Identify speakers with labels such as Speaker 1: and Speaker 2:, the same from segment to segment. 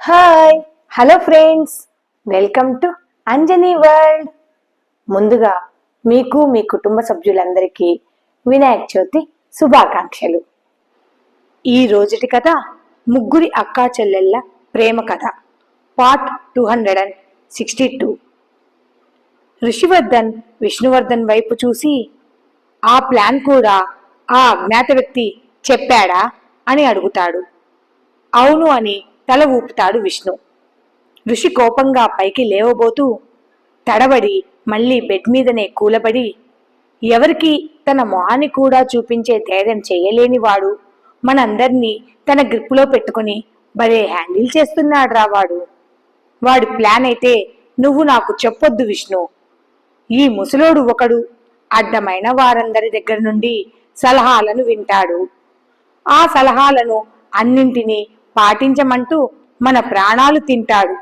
Speaker 1: Hi hello friends welcome to Anjani world ముందుగా మీకు మీ కుటుంబ సభ్యులందరికీ వినాయక చవితి శుభాకాంక్షలు. ఈ రోజుటి కథ ముగ్గురి అక్కా చెల్లెళ్ళ ప్రేమ కథ. Part two hundred and sixty two Rishivardhan Vishnuvardhan వైపు చూసి ఆ ప్లాన్ కూడా ఆ అజ్ఞాత వ్యక్తి చెప్పాడా? అని అడుగుతాడు. అవును అని తల ఊపుతాడు విష్ణు. ఋషి కోపంగా పైకి లేవబోతూ తడబడి మళ్ళీ బెడ్ మీదనే కూలబడి ఎవరికి తన మొహాన్ని కూడా చూపించే ధైర్యం చేయలేని వాడు మనందర్నీ తన గ్రిప్పులో పెట్టుకుని భలే హ్యాండిల్ చేస్తున్నాడ్రా వాడు. వాడి ప్లాన్ అయితే నువ్వు నాకు చెప్పొద్దు విష్ణు. ఈ ముసలోడు ఒకడు అడ్డమైన వారందరి దగ్గర నుండి సలహాలను వింటాడు. ఆ సలహాలను అన్నింటినీ పాటించమంటూ మన ప్రాణాలు తింటాడు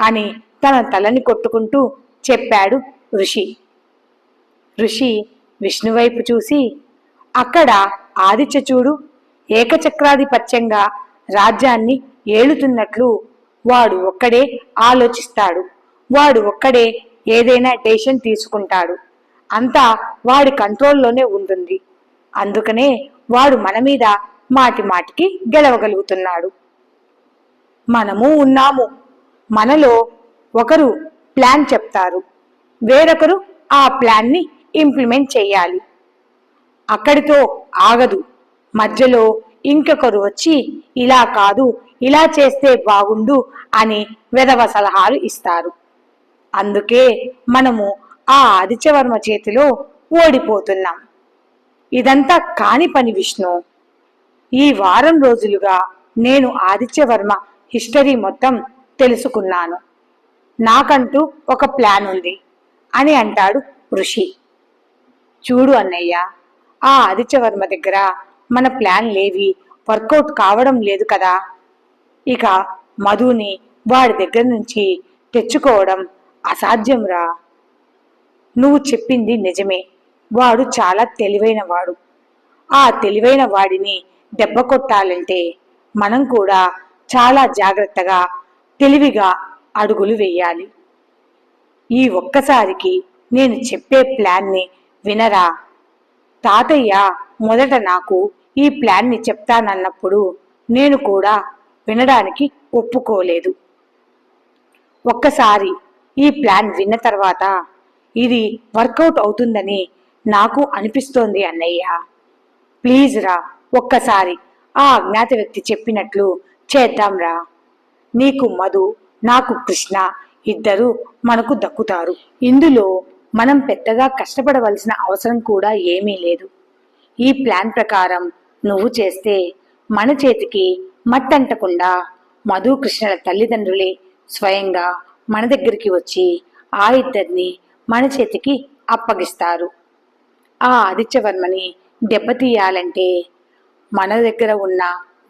Speaker 1: అని తన తలని కొట్టుకుంటూ చెప్పాడు ఋషి. ఋషి విష్ణువైపు చూసి అక్కడ ఆదిత్య చూడు ఏకచక్రాధిపత్యంగా రాజ్యాన్ని ఏలుతున్నట్లు వాడు ఒక్కడే ఆలోచిస్తాడు. వాడు ఒక్కడే ఏదైనా డెసిషన్ తీసుకుంటాడు. అంతా వాడి కంట్రోల్లోనే ఉంటుంది. అందుకనే వాడు మన మీద మాటి మాటికి గెలవగలుగుతున్నాడు. మనము ఉన్నాము. మనలో ఒకరు ప్లాన్ చెప్తారు. వేరొకరు ఆ ప్లాన్ని ఇంప్లిమెంట్ చేయాలి. అక్కడితో ఆగదు. మధ్యలో ఇంకొకరు వచ్చి ఇలా కాదు ఇలా చేస్తే బాగుండు అని వెధవ సలహాలు ఇస్తారు. అందుకే మనము ఆ ఆదిత్యవర్మ చేతిలో ఓడిపోతున్నాం. ఇదంతా కాని పని విష్ణు. ఈ వారం రోజులుగా నేను ఆదిత్యవర్మ హిస్టరీ మొత్తం తెలుసుకున్నాను. నాకంటూ ఒక ప్లాన్ ఉంది అని అంటాడు ఋషి. చూడు అన్నయ్య ఆ ఆదిత్యవర్మ దగ్గర మన ప్లాన్ లేవి వర్కౌట్ కావడం లేదు కదా. ఇక మధుని వాడి దగ్గర నుంచి తెచ్చుకోవడం అసాధ్యంరా? నువ్వు చెప్పింది నిజమే. వాడు చాలా తెలివైన వాడు. ఆ తెలివైన వాడిని దెబ్బ కొట్టాలంటే మనం కూడా చాలా జాగ్రత్తగా తెలివిగా అడుగులు వేయాలి. ఈ ఒక్కసారికి నేను చెప్పే ప్లాన్ని వినరా? తాతయ్య మొదట నాకు ఈ ప్లాన్ని చెప్తానన్నప్పుడు నేను కూడా వినడానికి ఒప్పుకోలేదు. ఒక్కసారి ఈ ప్లాన్ విన్న తర్వాత ఇది వర్కౌట్ అవుతుందని నాకు అనిపిస్తోంది అన్నయ్య. ప్లీజ్ రా ఒక్కసారి ఆ అజ్ఞాత వ్యక్తి చెప్పినట్లు చేద్దాంరా. నీకు మధు నాకు కృష్ణ ఇద్దరు మనకు దక్కుతారు. ఇందులో మనం పెద్దగా కష్టపడవలసిన అవసరం కూడా ఏమీ లేదు. ఈ ప్లాన్ ప్రకారం నువ్వు చేస్తే మన చేతికి మట్టంటకుండా మధు కృష్ణల తల్లిదండ్రులే స్వయంగా మన దగ్గరికి వచ్చి ఆ ఇద్దరిని మన చేతికి అప్పగిస్తారు. ఆ ఆదిత్యవర్మని దెబ్బతీయాలంటే మన దగ్గర ఉన్న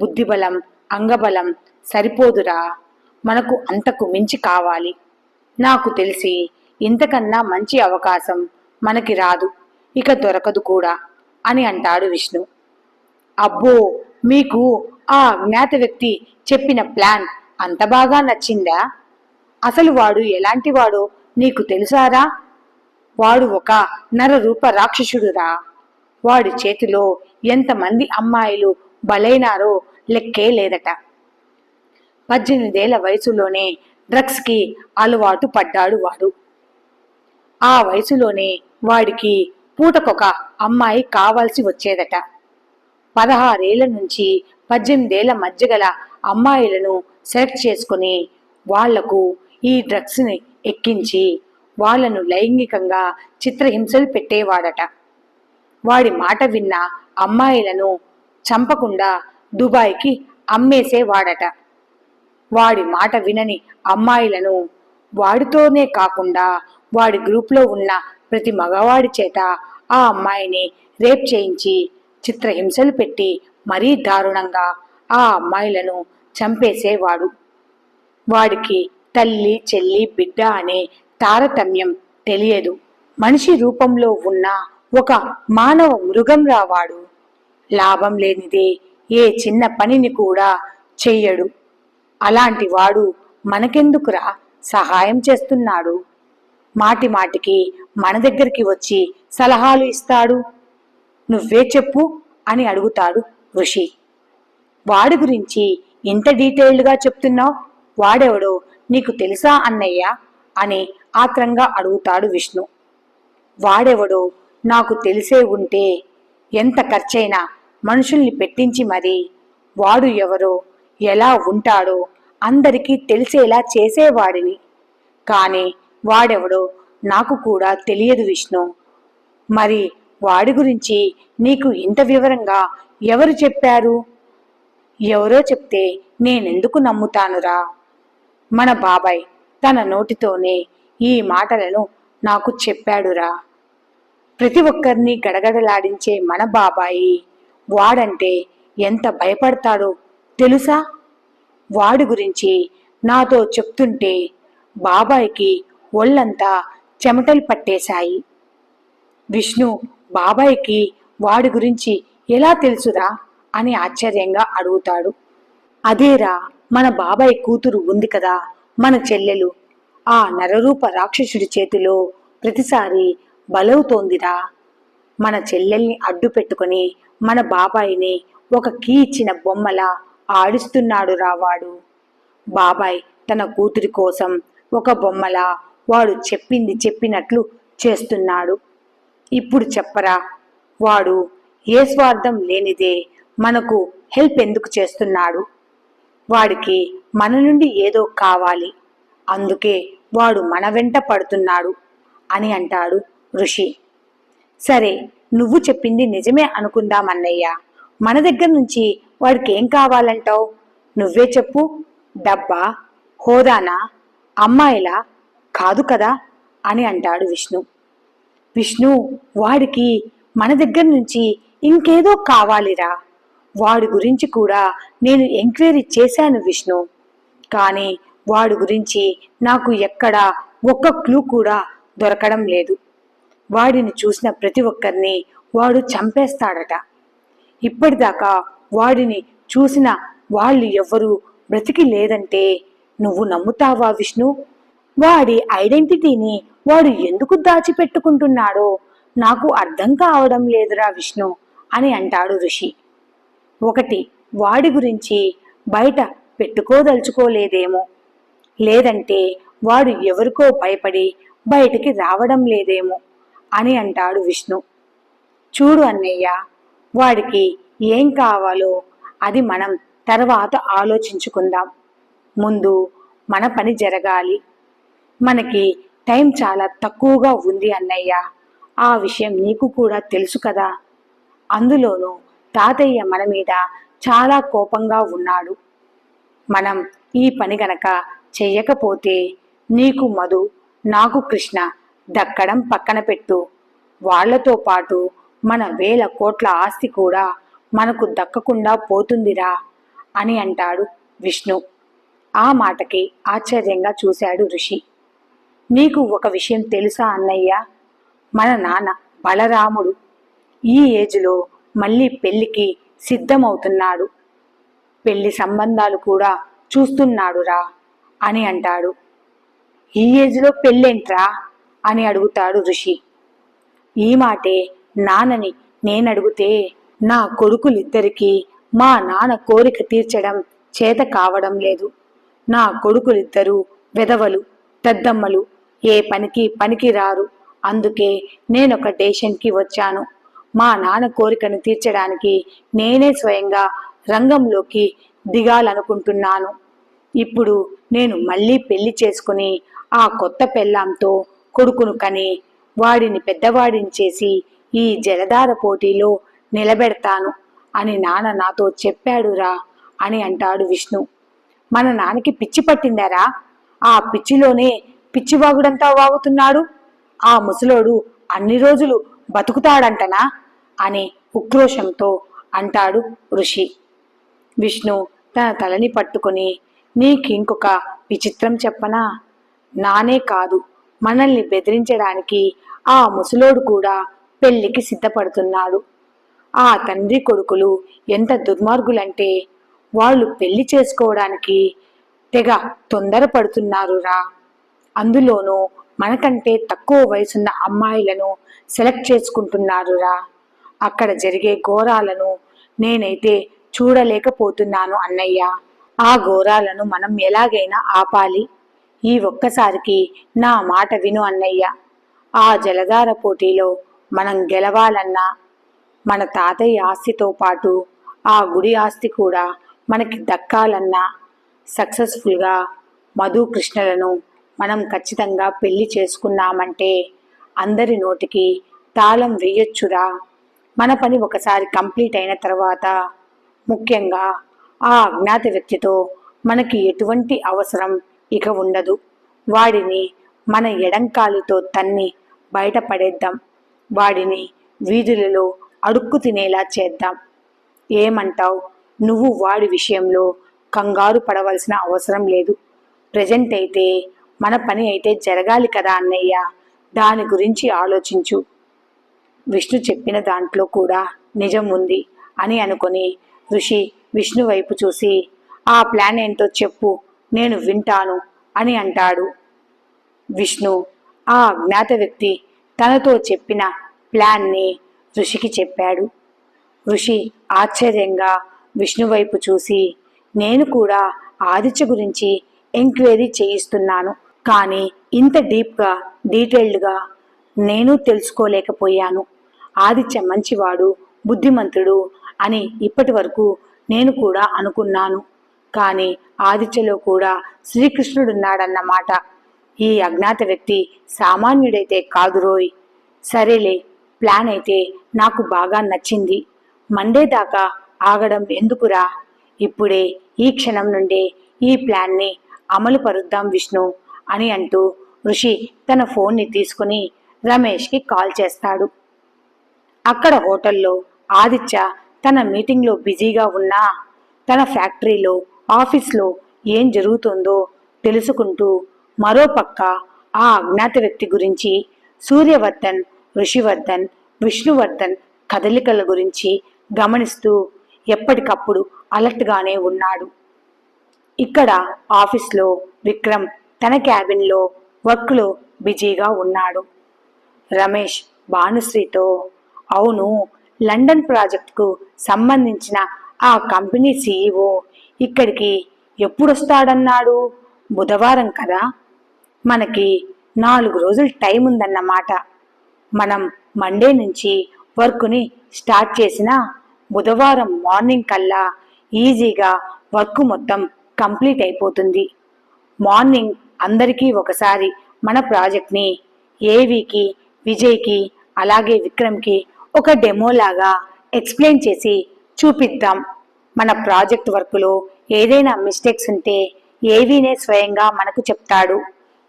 Speaker 1: బుద్ధిబలం అంగబలం సరిపోదురా. మనకు అంతకు మించి కావాలి. నాకు తెలిసి ఇంతకన్నా మంచి అవకాశం మనకి రాదు. ఇక దొరకదు కూడా అని అంటాడు విష్ణు. అబ్బో మీకు ఆ అజ్ఞాత వ్యక్తి చెప్పిన ప్లాన్ అంత బాగా నచ్చిందా? అసలు వాడు ఎలాంటి వాడో నీకు తెలుసారా? వాడు ఒక నరరూప రాక్షసుడురా. వాడి చేతిలో ఎంతమంది అమ్మాయిలు బలైనారో లెక్కే లేదట. పద్దెనిమిదేళ్ళ వయసులోనే డ్రగ్స్కి అలవాటు పడ్డాడు వాడు. ఆ వయసులోనే వాడికి పూటకొక అమ్మాయి కావాల్సి వచ్చేదట. పదహారేళ్ళ నుంచి పద్దెనిమిదేళ్ళ మధ్య గల అమ్మాయిలను సెలెక్ట్ చేసుకుని వాళ్ళకు ఈ డ్రగ్స్ని ఎక్కించి వాళ్ళను లైంగికంగా చిత్రహింసలు పెట్టేవాడట. వాడి మాట విన్న అమ్మాయిలను చంపకుండా దుబాయ్కి అమ్మేసేవాడట. వాడి మాట వినని అమ్మాయిలను వాడితోనే కాకుండా వాడి గ్రూప్లో ఉన్న ప్రతి మగవాడి చేత ఆ అమ్మాయిని రేప్ చేయించి చిత్రహింసలు పెట్టి మరీ దారుణంగా ఆ అమ్మాయిలను చంపేసేవాడు. వాడికి తల్లి చెల్లి బిడ్డ అనే తారతమ్యం తెలియదు. మనిషి రూపంలో ఉన్న ఒక మానవ మృగం రావాడు లాభం లేనిదే ఏ చిన్న పనిని కూడా చెయ్యడు. అలాంటి వాడు మనకెందుకురా సహాయం చేస్తున్నాడు? మాటి మాటికి మన దగ్గరికి వచ్చి సలహాలు ఇస్తాడు? నువ్వే చెప్పు అని అడుగుతాడు ఋషి. వాడి గురించి ఇంత డీటెయిల్డ్గా చెప్తున్నావు? వాడెవడో నీకు తెలుసా అన్నయ్య? అని ఆత్రంగా అడుగుతాడు విష్ణు. వాడెవడో నాకు తెలిసే ఉంటే ఎంత ఖర్చైనా మనుషుల్ని పెట్టించి మరి వాడు ఎవరో ఎలా ఉంటాడో అందరికీ తెలిసేలా చేసేవాడిని. కానీ వాడెవడో నాకు కూడా తెలియదు విష్ణు. మరి వాడి గురించి నీకు ఇంత వివరంగా ఎవరు చెప్పారు? ఎవరో చెప్తే నేనెందుకు నమ్ముతానురా? మన బాబాయ్ తన నోటితోనే ఈ మాటలను నాకు చెప్పాడురా. ప్రతి ఒక్కరిని గడగడలాడించే మన బాబాయి వాడంటే ఎంత భయపడతాడో తెలుసా? వాడి గురించి నాతో చెప్తుంటే బాబాయికి ఒళ్ళంతా చెమటలు పట్టేశాయి. విష్ణు బాబాయికి వాడి గురించి ఎలా తెలుసురా? అని ఆశ్చర్యంగా అడుగుతాడు. అదేరా మన బాబాయ్ కూతురు ఉంది కదా మన చెల్లెలు. ఆ నరరూప రాక్షసుడి చేతిలో ప్రతిసారి బలవుతోందిరా. మన చెల్లెల్ని అడ్డు పెట్టుకుని మన బాబాయిని ఒక కీ ఇచ్చిన బొమ్మలా ఆడిస్తున్నాడు రావాడు బాబాయ్ తన కూతురి కోసం ఒక బొమ్మలా వాడు చెప్పింది చెప్పినట్లు చేస్తున్నాడు. ఇప్పుడు చెప్పరా? వాడు ఏ స్వార్థం లేనిదే మనకు హెల్ప్ ఎందుకు చేస్తున్నాడు? వాడికి మన నుండి ఏదో కావాలి. అందుకే వాడు మన వెంట పడుతున్నాడు అని అంటాడు ఋషి. సరే నువ్వు చెప్పింది నిజమే అనుకుందాం అన్నయ్య మన దగ్గర నుంచి వాడికి ఏం కావాలంటావు? నువ్వే చెప్పు. డబ్బా హోదానా అమ్మాయిలా? కాదు కదా? అని అంటాడు విష్ణు. విష్ణు వాడికి మన దగ్గర నుంచి ఇంకేదో కావాలిరా. వాడి గురించి కూడా నేను ఎంక్వైరీ చేశాను విష్ణు. కానీ వాడి గురించి నాకు ఎక్కడా ఒక్క క్లూ కూడా దొరకడం లేదు. వాడిని చూసిన ప్రతి ఒక్కరిని వాడు చంపేస్తాడట. ఇప్పటిదాకా వాడిని చూసిన వాళ్ళు ఎవ్వరూ బ్రతికి లేదంటే నువ్వు నమ్ముతావా విష్ణు? వాడి ఐడెంటిటీని వాడు ఎందుకు దాచిపెట్టుకుంటున్నాడో నాకు అర్థం కావడం లేదురా విష్ణు అని అంటాడు ఋషి. ఒకటి వాడి గురించి బయట పెట్టుకోదలుచుకోలేదేమో. లేదంటే వాడు ఎవరికో భయపడి బయటికి రావడం లేదేమో. అని అంటాడు విష్ణు. చూడు అన్నయ్య వాడికి ఏం కావాలో అది మనం తర్వాత ఆలోచించుకుందాం. ముందు మన పని జరగాలి. మనకి టైం చాలా తక్కువగా ఉంది అన్నయ్య. ఆ విషయం నీకు కూడా తెలుసు కదా. అందులోనూ తాతయ్య మన మీద చాలా కోపంగా ఉన్నాడు. మనం ఈ పని గనక చెయ్యకపోతే నీకు మధు నాకు కృష్ణ దక్కడం పక్కన పెట్టు. వాళ్ళతో పాటు మన వేల కోట్ల ఆస్తి కూడా మనకు దక్కకుండా పోతుందిరా అని అంటాడు విష్ణు. ఆ మాటకి ఆశ్చర్యంగా చూశాడు ఋషి. నీకు ఒక విషయం తెలుసా అన్నయ్య? మన నాన్న బలరాముడు ఈ ఏజ్లో మళ్ళీ పెళ్ళికి సిద్ధమవుతున్నాడు. పెళ్ళి సంబంధాలు కూడా చూస్తున్నాడురా అని అంటాడు. ఈ ఏజ్లో పెళ్ళేంట్రా? అని అడుగుతాడు ఋషి. ఈ మాటే నాన్నని నేనడిగితే నా కొడుకులిద్దరికీ మా నాన్న కోరిక తీర్చడం చేత కావడం లేదు. నా కొడుకులిద్దరూ వెధవలు పెద్దమ్మలు ఏ పనికి పనికి రారు అందుకే నేనొక డేషన్కి వచ్చాను. మా నాన్న కోరికను తీర్చడానికి నేనే స్వయంగా రంగంలోకి దిగాలనుకుంటున్నాను. ఇప్పుడు నేను మళ్ళీ పెళ్ళి చేసుకుని ఆ కొత్త పెళ్ళాంతో కొడుకును కని వాడిని పెద్దవాడిని చేసి ఈ జలధార పోటీలో నిలబెడతాను అని నాన్న నాతో చెప్పాడురా అని అంటాడు విష్ణు. మన నాన్నకి పిచ్చి పట్టిందారా? ఆ పిచ్చిలోనే పిచ్చివాగుడంతా వాగుతున్నాడు. ఆ ముసలోడు అన్ని రోజులు బతుకుతాడంటనా? అని ఉక్రోషంతో అంటాడు ఋషి. విష్ణు తన తలని పట్టుకుని నీకింకొక విచిత్రం చెప్పనా? నానే కాదు. మనల్ని బెదిరించడానికి ఆ ముసలోడు కూడా పెళ్ళికి సిద్ధపడుతున్నాడు. ఆ తండ్రి కొడుకులు ఎంత దుర్మార్గులంటే వాళ్ళు పెళ్ళి చేసుకోవడానికి తెగ తొందరపడుతున్నారురా అందులోనూ మనకంటే తక్కువ వయసున్న అమ్మాయిలను సెలెక్ట్ చేసుకుంటున్నారురా అక్కడ జరిగే ఘోరాలను నేనైతే చూడలేకపోతున్నాను అన్నయ్య. ఆ ఘోరాలను మనం ఎలాగైనా ఆపాలి. ఈ ఒక్కసారికి నా మాట విను అన్నయ్య. ఆ జలధార పోటీలో మనం గెలవాలన్నా మన తాతయ్య ఆస్తితో పాటు ఆ గుడి ఆస్తి కూడా మనకి దక్కాలన్నా సక్సెస్ఫుల్గా మధు కృష్ణలను మనం ఖచ్చితంగా పెళ్ళి చేసుకున్నామంటే అందరి నోటికి తాళం వేయొచ్చురా. మన పని ఒకసారి కంప్లీట్ అయిన తర్వాత ముఖ్యంగా ఆ అజ్ఞాత వ్యక్తితో మనకి ఎటువంటి అవసరం ఇక ఉండదు. వాడిని మన ఎడంకాలితో తన్ని బయటపడేద్దాం. వాడిని వీధులలో అడుక్కు తినేలా చేద్దాం. ఏమంటావ్? నువ్వు వాడి విషయంలో కంగారు పడవలసిన అవసరం లేదు. ప్రజెంట్ అయితే మన పని అయితే జరగాలి కదా అన్నయ్య. దాని గురించి ఆలోచించు. విష్ణు చెప్పిన దాంట్లో కూడా నిజం ఉంది అని అనుకొని ఋషి విష్ణు వైపు చూసి ఆ ప్లాన్ ఏంటో చెప్పు. నేను వింటాను అని అంటాడు. విష్ణు ఆ అజ్ఞాత వ్యక్తి తనతో చెప్పిన ప్లాన్ని ఋషికి చెప్పాడు. ఋషి ఆశ్చర్యంగా విష్ణు వైపు చూసి నేను కూడా ఆదిత్య గురించి ఎంక్వైరీ చేయిస్తున్నాను కానీ ఇంత డీప్గా డీటెయిల్డ్గా నేను తెలుసుకోలేకపోయాను. ఆదిత్య మంచివాడు బుద్ధిమంతుడు అని ఇప్పటి వరకు నేను కూడా అనుకున్నాను. కానీ ఆదిత్యలో కూడా శ్రీకృష్ణుడున్నాడన్నమాట ఈ అజ్ఞాత వ్యక్తి సామాన్యుడైతే కాదురోయ్ సరేలే ప్లాన్ అయితే నాకు బాగా నచ్చింది. మండే దాకా ఆగడం ఎందుకురా? ఇప్పుడే ఈ క్షణం నుండే ఈ ప్లాన్ని అమలు పరుద్దాం విష్ణు అని అంటూ ఋషి తన ఫోన్ని తీసుకుని రమేష్కి కాల్ చేస్తాడు. అక్కడ హోటల్లో ఆదిత్య తన మీటింగ్లో బిజీగా ఉన్నా తన ఫ్యాక్టరీలో ఆఫీస్లో ఏం జరుగుతుందో తెలుసుకుంటూ మరోపక్క ఆ అజ్ఞాత వ్యక్తి గురించి సూర్యవర్ధన్ ఋషివర్ధన్ విష్ణువర్ధన్ కదలికల గురించి గమనిస్తూ ఎప్పటికప్పుడు అలర్ట్గానే ఉన్నాడు. ఇక్కడ ఆఫీస్లో విక్రమ్ తన క్యాబిన్లో వర్క్లో బిజీగా ఉన్నాడు. రమేష్ భానుశ్రీతో అవును లండన్ ప్రాజెక్టుకు సంబంధించిన ఆ కంపెనీ సీఈఓ ఇక్కడికి ఎప్పుడొస్తాడన్నాడు? బుధవారం కదా? మనకి నాలుగు రోజులు టైం ఉందన్నమాట. మనం మండే నుంచి వర్క్ని స్టార్ట్ చేసిన బుధవారం మార్నింగ్ కల్లా ఈజీగా వర్క్ మొత్తం కంప్లీట్ అయిపోతుంది. మార్నింగ్ అందరికీ ఒకసారి మన ప్రాజెక్ట్ని ఏవికి విజయ్కి అలాగే విక్రమ్కి ఒక డెమోలాగా ఎక్స్ప్లెయిన్ చేసి చూపిద్దాం. మన ప్రాజెక్ట్ వర్క్లో ఏదైనా మిస్టేక్స్ ఉంటే ఏవీనే స్వయంగా మనకు చెప్తాడు.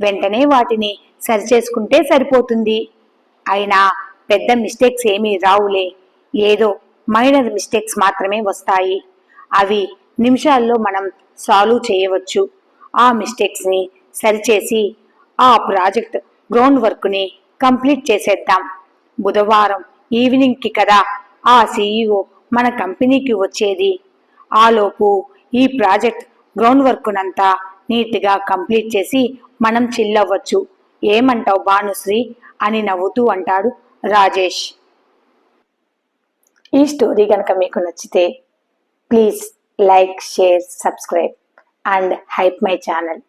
Speaker 1: వెంటనే వాటిని సరిచేసుకుంటే సరిపోతుంది. అయినా పెద్ద మిస్టేక్స్ ఏమీ రావులే. ఏదో మైనర్ మిస్టేక్స్ మాత్రమే వస్తాయి. అవి నిమిషాల్లో మనం సాల్వ్ చేయవచ్చు. ఆ మిస్టేక్స్ని సరిచేసి ఆ ప్రాజెక్ట్ గ్రౌండ్ వర్క్ని కంప్లీట్ చేసేద్దాం. బుధవారం ఈవినింగ్కి కదా ఆ సీఈఓ మన కంపెనీకి వచ్చేది. ఆలోపు. ఈ ప్రాజెక్ట్ గ్రౌండ్ వర్క్నంతా నీట్గా కంప్లీట్ చేసి మనం చిల్లవ్వచ్చు. ఏమంటావు భానుశ్రీ? అని నవ్వుతూ అంటాడు రాజేష్. ఈ స్టోరీ కనుక మీకు నచ్చితే please like share subscribe and hype my channel.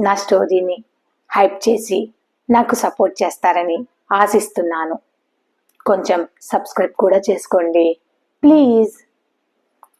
Speaker 1: నా స్టోరీని హైప్ చేసి నాకు సపోర్ట్ చేస్తారని ఆశిస్తున్నాను. కొంచెం సబ్స్క్రైబ్ కూడా చేసుకోండి. Please